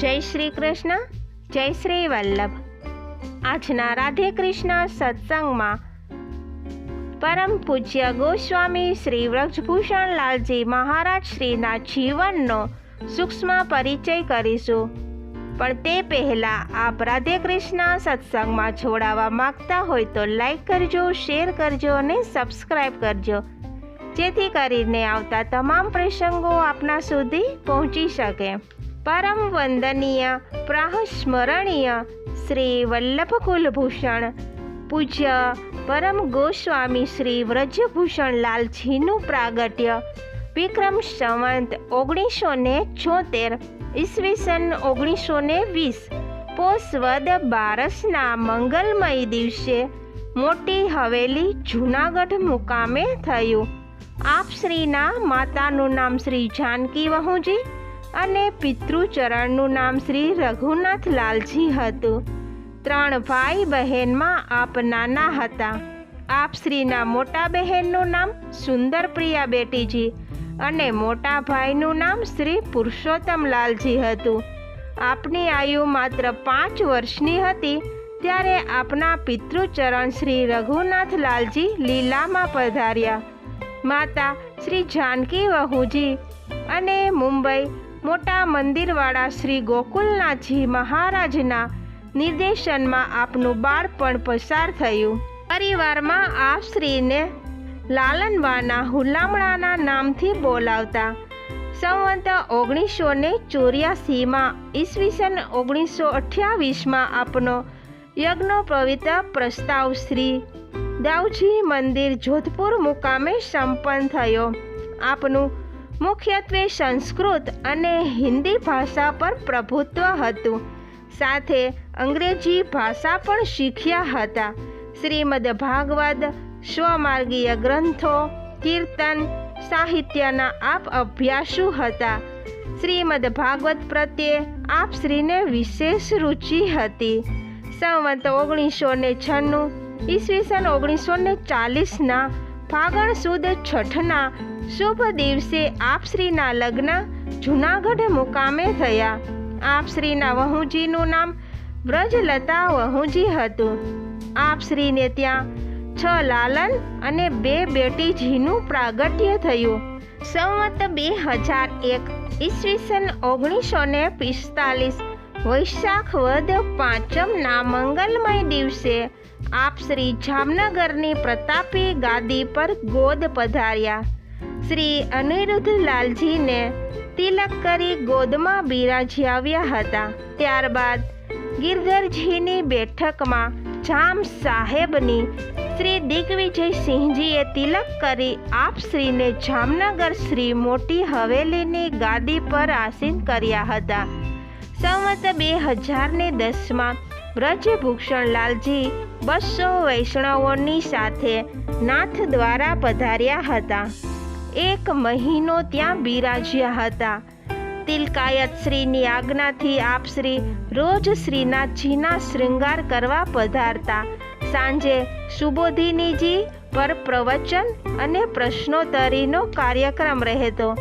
જય શ્રી કૃષ્ણ, જય શ્રી વલ્લભ. આજના રાધે કૃષ્ણ સત્સંગમાં પરમ પૂજ્ય ગોસ્વામી શ્રી વ્રજભૂષણ લાલજી મહારાજ શ્રીના જીવનનો સૂક્ષ્મ પરિચય કરીશું. પણ તે પહેલાં આપ રાધે કૃષ્ણ સત્સંગમાં જોડાવા માંગતા હોય તો લાઈક કરજો, શેર કરજો અને સબસ્ક્રાઈબ કરજો. જેથી કરીને આવતા તમામ પ્રસંગો આપના સુધી પહોંચી શકે. પરમ વંદનીય, પ્રાહસ્મરણીય શ્રી વલ્લભ કુલભૂષણ પૂજ્ય પરમ ગોસ્વામી શ્રી વ્રજભૂષણ લાલજીનું પ્રાગટ્ય, વિક્રમ સંવંત ઓગણીસો ને છોતેર, ઈસવીસન ઓગણીસો ને વીસ પોષવદ બારસના મંગલમય દિવસે મોટી હવેલી જૂનાગઢ મુકામે થયું. આપ શ્રીના માતાનું નામ શ્રી જાનકી વહુજી અને પિતૃચરણનું નામ શ્રી રઘુનાથ લાલજી હતું. ત્રણ ભાઈ બહેનમાં આપ નાના હતા. આપ શ્રીના મોટા બહેનનું નામ સુંદર પ્રિયા બેટીજી અને મોટા ભાઈનું નામ શ્રી પુરુષોત્તમ લાલજી હતું. આપની આયુ માત્ર પાંચ વર્ષની હતી ત્યારે આપના પિતૃચરણ શ્રી રઘુનાથ લાલજી લીલામાં પધાર્યા. માતા શ્રી જાનકી વહુજી અને મુંબઈ મોટા મંદિરવાળા શ્રી ગોકુલનાથજી મહારાજના નિર્દેશનમાં આપનું બાળપણ પસાર થયું. પરિવારમાં આ શ્રીને લાલનવાના હુલામણાના નામથી બોલાવતા સંવંત ઓગણીસો ને ચોર્યાસીમાં ઈસવીસન ઓગણીસો અઠ્યાવીસમાં આપનો યજ્ઞોપવિત પ્રસ્તાવ શ્રી દાઉજી મંદિર જોધપુર મુકામે સંપન્ન થયો. આપનું મુખ્યત્વે સંસ્કૃત અને હિન્દી ભાષા પર પ્રભુત્વ હતું. સાથે અંગ્રેજી ભાષા પણ શીખ્યા હતા. શ્રીમદ ભાગવત, સ્વમાર્ગીય ગ્રંથો, કીર્તન, સાહિત્યના આપ અભ્યાસુ હતા. શ્રીમદ ભાગવત પ્રત્યે આપ શ્રીને વિશેષ રુચિ હતી. સંવંત ઓગણીસો ને છન્નું, ઈસવીસન ઓગણીસો ને ચાલીસના ફાગણ સુદ છઠના શુભ દિવસે આપ શ્રીના લગ્ન જૂનાગઢ મુકામે થયા. આપ શ્રીના વહુજીનું નામ વ્રજલતા વહુજી હતું. આપ શ્રીને ત્યાં છ લાલન અને બે બેટીજીનું પ્રાગટ્ય થયું. સંવત બે હજાર એક ઈસવીસન ઓગણીસો ને પિસ્તાલીસ વૈશાખ વદ પાંચમના મંગલમય દિવસે આપ શ્રી જામનગરની પ્રતાપી ગાદી પર ગોદ પધાર્યા. શ્રી અનિરુદ્ધ લાલજીને તિલક કરી ગોદમાં બિરાજ્યાવ્યા હતા. ત્યારબાદ ગિરધરજીની બેઠકમાં જામ સાહેબની શ્રી દિગ્વિજયસિંહજીએ તિલક કરી આપ શ્રીને જામનગર શ્રી મોટી હવેલીની ગાદી પર આસીન કર્યા હતા. સંવત બે હજારને દસમાં બ્રજભૂષણ લાલજી બસો વૈષ્ણવોની સાથે નાથ દ્વારા પધાર્યા હતા. એક મહિનો ત્યાં બિરાજ્યા હતા. તિલકાયત શ્રીની આજ્ઞાથી આપ શ્રી રોજ શ્રીનાથજીના શૃંગાર કરવા પધારતા. સાંજે સુબોધિનીજી પર પ્રવચન અને પ્રશ્નોત્તરીનો કાર્યક્રમ રહેતો.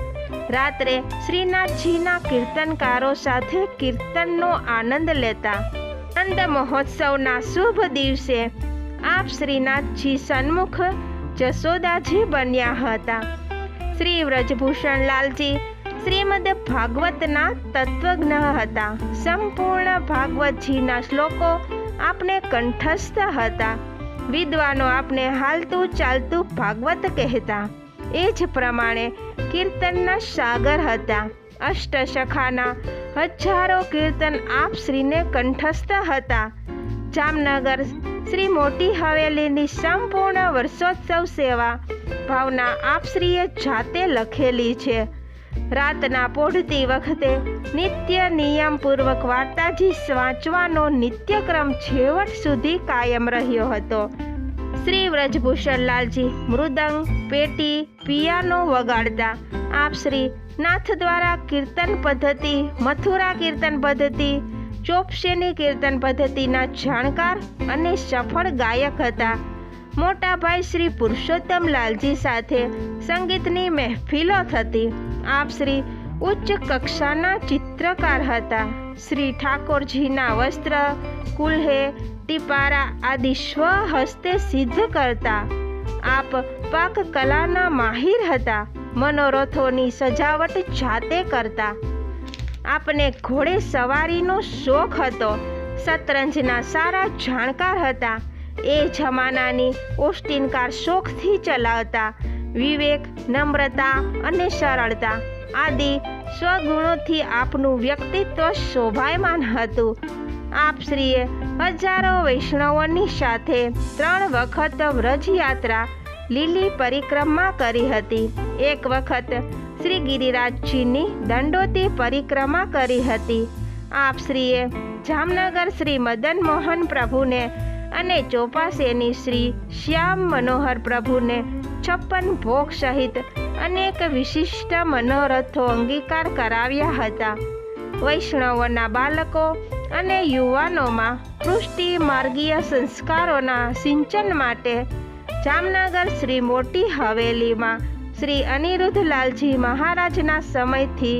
રાત્રે શ્રીનાથજીના કીર્તનકારો સાથે કીર્તનનો આનંદ લેતા. આનંદ મહોત્સવના શુભ દિવસે આપ શ્રીનાથજી સન્મુખ જશોદાજી બન્યા હતા. શ્રી વ્રજભૂષણ લાલજી શ્રીમદ ભાગવતના તત્વજ્ઞ હતા. સંપૂર્ણ ભાગવતજીના શ્લોકો આપને કંઠસ્થ હતા. વિદ્વાનો આપને હાલતું ચાલતું ભાગવત કહેતા. એ જ પ્રમાણે કીર્તનના સાગર હતા. અષ્ટસખાના હજારો કીર્તન આપ શ્રીને કંઠસ્થ હતા. જામનગર શ્રી મોટી હવેલીની સંપૂર્ણ વર્ષોત્સવ સેવા ભાવના આપશ્રીએ જાતે લખેલી છે. રાતના પોઢતી વખતે નિત્ય નિયમપૂર્વક વાર્તાજી વાંચવાનો નિત્યક્રમ છેવટ સુધી કાયમ રહ્યો હતો. શ્રી વ્રજભૂષણ લાલજી મૃદંગ, પેટી, પિયાનો વગાડતા આપ શ્રી નાથ દ્વારા કીર્તન પદ્ધતિ, મથુરા કીર્તન પદ્ધતિ ચોપશેની કીર્તન પદ્ધતિના જાણકાર અને સફળ ગાયક હતા. મોટાભાઈ શ્રી પુરુષોત્તમ લાલજી સાથે સંગીતની મહેફિલો થતી. આપ શ્રી ઉચ્ચ કક્ષાના ચિત્રકાર હતા. શ્રી ઠાકોરજીના વસ્ત્ર, કુલ્હે, ટીપારા આદિ સ્વહસ્તે સિદ્ધ કરતા. આપ પાક કલાના માહિર હતા. મનોરથોની સજાવટ જાતે કરતા. આપને ઘોડે સવારીનો શોખ હતો. શતરંજના સારા જાણકાર હતા. એ જમાનાની ઓસ્ટિનકાર શોખથી ચલાવતા, વિવેક, નમ્રતા અને સરળતા આદિ સ્વગુણોથી આપનું વ્યક્તિત્વ શોભાયમાન હતું. આપ શ્રીએ હજારો વૈષ્ણવોની સાથે ત્રણ વખત વ્રજયાત્રા લીલી પરિક્રમા કરી હતી. એક વખત શ્રી ગિરિરાજજીની દંડોતી પરિક્રમા કરી હતી. આપ શ્રીએ જામનગર શ્રી મદન મોહન પ્રભુને અને ચોપાસેની શ્રી શ્યામ મનોહર પ્રભુને છપ્પન ભોગ સહિત અનેક વિશિષ્ટ મનોરથો અંગીકાર કરાવ્યા હતા. વૈષ્ણવોના બાળકો અને યુવાનોમાં પૃષ્ટિ માર્ગીય સંસ્કારોના સિંચન માટે જામનગર શ્રી મોટી હવેલીમાં શ્રી અનિરુદ્ધલાલજી મહારાજના સમયથી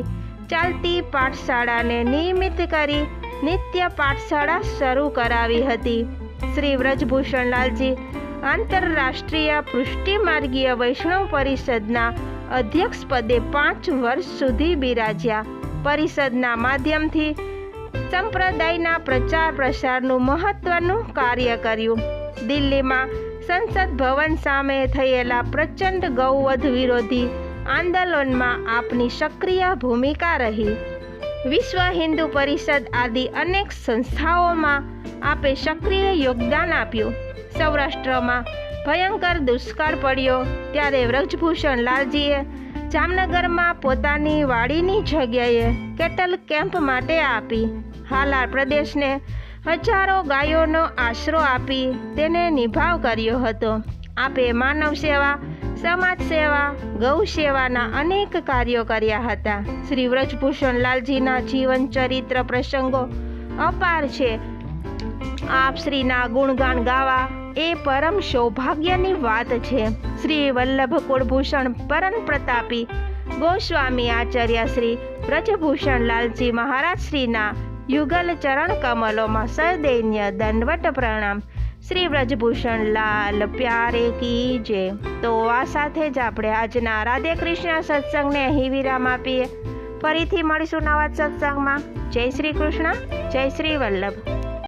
ચાલતી પાઠશાળાને નિયમિત કરી નિત્ય પાઠશાળા શરૂ કરાવી હતી. શ્રી વ્રજભૂષણલાલજી આંતરરાષ્ટ્રીય પૃષ્ટિમાર્ગીય વૈષ્ણવ પરિષદના અધ્યક્ષ પદે પાંચ વર્ષ સુધી બિરાજ્યા. પરિષદના માધ્યમથી સંપ્રદાયના પ્રચાર પ્રસારનું મહત્વનું કાર્ય કર્યું. દિલ્હીમાં સંસદ ભવન સામે થયેલા પ્રચંડ ગૌવધ વિરોધી આંદોલનમાં આપની સક્રિય ભૂમિકા રહી. વિશ્વ હિન્દુ પરિષદ આદિ અનેક સંસ્થાઓમાં આપે સક્રિય યોગદાન આપ્યું. સૌરાષ્ટ્રમાં ભયંકર દુષ્કાળ પડ્યો ત્યારે વ્રજભૂષણ લાલજીએ જામનગરમાં પોતાની વાડીની જગ્યાએ કેટલ કેમ્પ માટે આપી. હાલાર પ્રદેશને હજારો ગાયોનો આશરો આપી તેને નિભાવ કર્યો હતો. આપે માનવ સેવા સમાજ સેવા, ગૌ સેવાના અનેક કાર્યો કર્યા હતા. શ્રી વ્રજભૂષણ લાલજીના જીવન ચરિત્ર પ્રસંગો અપાર છે. આપ શ્રીના ગુણગાન ગાવા એ પરમ સૌભાગ્યની વાત છે. શ્રી વલ્લભ કુળભૂષણ પરમ પ્રતાપી ગોસ્વામી આચાર્ય શ્રી વ્રજભૂષણ લાલજી મહારાજ શ્રીના યુગલ ચરણ કમલોમાં સદૈન્ય દંડવટ પ્રણામ. શ્રી વ્રજભૂષણ લાલ, પ્યારે કી જે તો આ સાથે જ આપણે આજના રાધે કૃષ્ણ સત્સંગને અહીં વિરામ આપીએ. ફરીથી મળીશું નવા સત્સંગમાં. જય શ્રી કૃષ્ણ, જય શ્રી વલ્લભ.